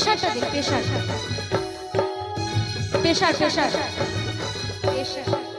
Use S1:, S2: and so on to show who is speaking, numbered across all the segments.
S1: প্রেশারটা দিন pressure pressure pressure পেশা।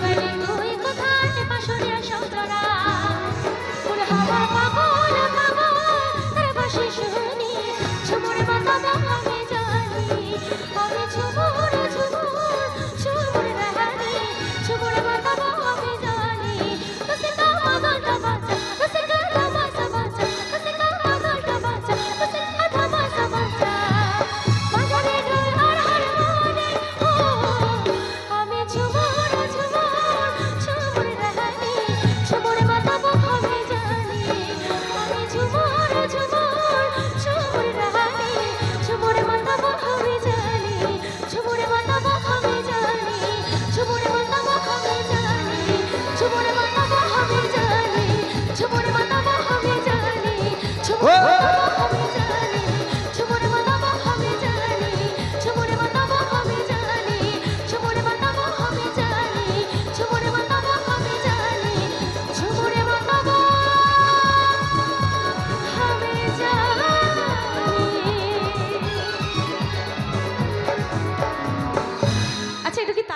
S1: Thank you.